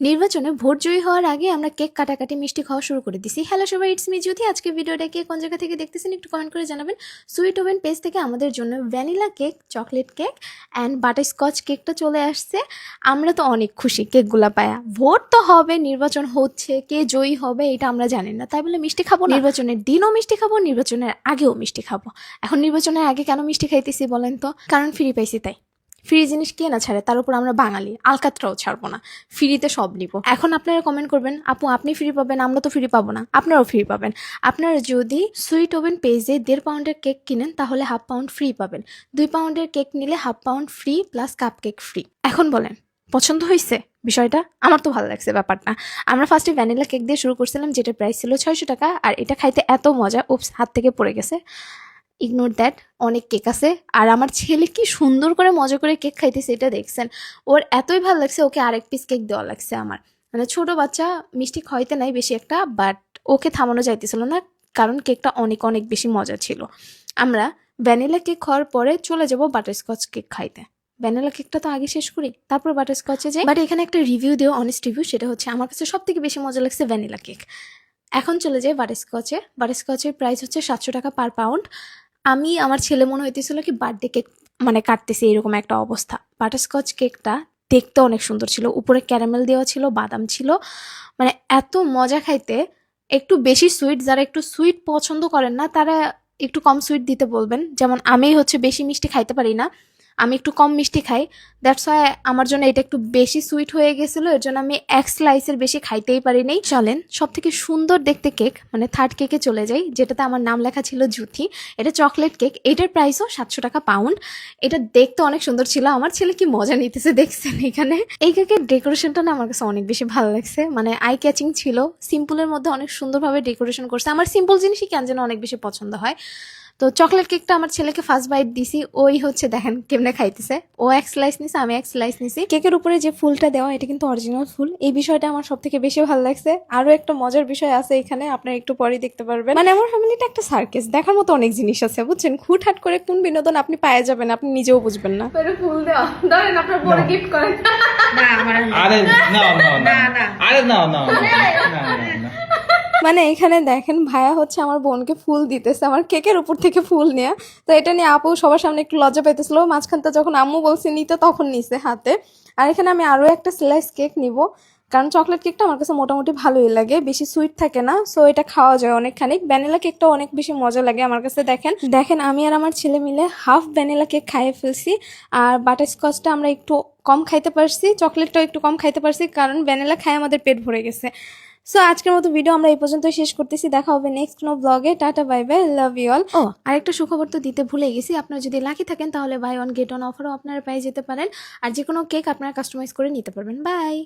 নির্বাচনে ভোট জয়ী হওয়ার আগে আমরা কেক কাটাকাটি, মিষ্টি খাওয়া শুরু করে দিছি। হ্যালো সবাই ইটস মি জ্যোতি আজকে ভিডিওটা কে কোন জায়গা থেকে দেখতেছেন একটু কমেন্ট করে জানাবেন। সুইট ওভেন পেজ থেকে আমাদের জন্য vanilla cake chocolate cake and butterscotch কেকটা চলে আসছে। আমরা তো অনেক খুশি কেকগুলা পায়া। ভোট তো হবে, নির্বাচন হচ্ছে, কে জয়ী হবে এটা আমরা জানি না। তাই বলে মিষ্টি খাব নির্বাচনের দিনও মিষ্টি খাব, নির্বাচনের আগেও মিষ্টি খাব। এখন নির্বাচনের আগে কেন মিষ্টি খাইতেছি বলেন তো? কারণ ফ্রি পাইছি তাই। ফ্রি জিনিস কে না ছাড়ে, তার উপর আমরা বাঙালি। আলকাতরাও ছাড়বো না। ফ্রিতে সব নিব। এখন আপনারা কমেন্ট করবেন, আপু, আপনি ফ্রি পাবেন, আমরা তো ফ্রি পাবো না। আপনারাও ফ্রি পাবেন। আপনারা যদি সুইট ওভেন পেজে দেড় পাউন্ডের কেক কিনেন, তাহলে হাফ পাউন্ড ফ্রি পাবেন। দুই পাউন্ডের কেক নিলে half pound free plus cupcake free এখন বলেন, পছন্দ হয়েছে বিষয়টা আমার তো ভালো লাগছে ব্যাপারটা। আমরা ফার্স্টে ভ্যানিলা কেক দিয়ে শুরু করছিলাম যেটা প্রাইস ছিল ছয়শো টাকা, আর এটা খাইতে এত মজা উপস হাত থেকে পড়ে গেছে। ইগনোর দ্যাট অনেক কেক আছে। আর আমার ছেলে কি সুন্দর করে মজা করে কেক খাইতেছে, এটা দেখছেন। ওর এতই ভালো লাগছে, ওকে আরেক পিস কেক দেওয়া লাগছে আমার। মানে ছোট বাচ্চা, মিষ্টি খাইতে নাই বেশি একটা বাট ওকে থামানো যাইতেছিল না, কারণ কেকটা অনেক অনেক বেশি মজা ছিল। আমরা ভ্যানিলা কেক খাওয়ার পরে চলে যাব বাটারস্কচ কেক খাইতে। ভ্যানিলা কেকটা তো আগে শেষ করি, তারপর বাটারস্কচে যাই। বাট এখানে একটা রিভিউ দিও অনেস্ট রিভিউ সেটা হচ্ছে আমার কাছে সব থেকে বেশি মজা লাগছে ভ্যানিলা কেক এখন চলে যাই বাটারস্কচে বাটারস্কচের প্রাইস হচ্ছে সাতশো টাকা পার পাউন্ড আমি আমার ছেলে মনে হইতেছিল কি বার্থডে কেক মানে কাটতেছে, এরকম একটা অবস্থা। বাটারস্কচ কেকটা দেখতে অনেক সুন্দর ছিল। উপরে ক্যারামেল দেওয়া ছিল, বাদাম ছিল। মানে এত মজা খাইতে, একটু বেশি সুইট যারা একটু সুইট পছন্দ করেন না, তারা একটু কম সুইট দিতে বলবেন। যেমন আমি হচ্ছে বেশি মিষ্টি খাইতে পারি না। আমি একটু কম মিষ্টি খাই। দ্যাটস ওয়াই আমার জন্য এটা একটু বেশি সুইট হয়ে গেছিল। এর জন্য আমি এক স্লাইসের বেশি খাইতেই পারি চলেন সব থেকে সুন্দর দেখতে কেক মানে থার্ড কেকে চলে যাই, যেটাতে আমার নাম লেখা ছিল জুথি। এটা চকলেট কেক এটার প্রাইসও সাতশো টাকা পাউন্ড এটা দেখতে অনেক সুন্দর ছিল। আমার ছেলে কি মজা নিতেছে দেখছেন এখানে। এই কেকের ডেকোরেশনটা না আমার কাছে অনেক বেশি ভালো লাগছে। মানে আই ক্যাচিং ছিল সিম্পলের মধ্যে অনেক সুন্দরভাবে ডেকোরেশন করছে। আমার সিম্পল জিনিসই কেন যেন অনেক বেশি পছন্দ হয়। তো চকলেট কেকটা আমার ছেলেকে ফার্স্ট বাইট দিছি। ওই হচ্ছে দেখেন কেমনে খাইতেছে। ও এক স্লাইস নিছে আমি এক স্লাইস নিছি। কেকের উপরে যে ফুলটা দেওয়া এটা কিন্তু অরিজিনাল ফুল। এই বিষয়টা আমার সব থেকে বেশি ভালো লাগছে। আরও একটা মজার বিষয় আছে এখানে আপনার একটু পরে দেখতে পারবেন। মানে আমার ফ্যামিলিটা একটা সার্কেস দেখার মতো অনেক জিনিস আছে বুঝছেন? হুটহাট করে কোন বিনোদন আপনি পায়ে যাবেন আপনি নিজেও বুঝবেন না। ফুল দেওয়া। ধরেন আপনার বড় গিফট করেন না আমার আর না। আরে না না না। না, না। আরে না না না না না। মানে এখানে দেখেন ভাইয়া হচ্ছে আমার বোনকে ফুল দিতেছে, আমার কেকের উপর থেকে ফুল নেয়া। তো এটা নিয়ে আপু সবার সামনে একটু লজ্জা পাইতেছিল। মাঝখানটা যখন আম্মু বলছে, নিতে তখন নিছে হাতে। আর এখানে আমি আরও একটা স্লাইস কেক নিব। কারণ চকলেট কেকটা আমার কাছে মোটামুটি ভালোই লাগে, বেশি সুইট থাকে না। সো এটা খাওয়া যায় অনেকখানি ভ্যানিলা কেকটা অনেক বেশি মজা লাগে আমার কাছে, দেখেন। দেখেন, আমি আর আমার ছেলে মিলে হাফ ভ্যানিলা কেক খাইয়ে ফেলছি। আর বাটার স্কচটা আমরা একটু কম খাইতে পারছি চকলেটটাও একটু কম খাইতে পারছি। কারণ ভ্যানিলা খাই আমাদের পেট ভরে গেছে। সো আজকের মতো ভিডিও আমরা এই পর্যন্ত শেষ করতেছি। দেখা হবে নেক্সট কোনো ব্লগে tata bye bye love you all ও আরেকটা সুখবর তো দিতে ভুলে গেছি। আপনারা যদি লাকি থাকেন, তাহলে বাই অন গেট অন অফারও আপনারা পেয়ে যেতে পারেন। আর যে কোনো কেক আপনারা কাস্টমাইজ করে নিতে পারবেন। বাই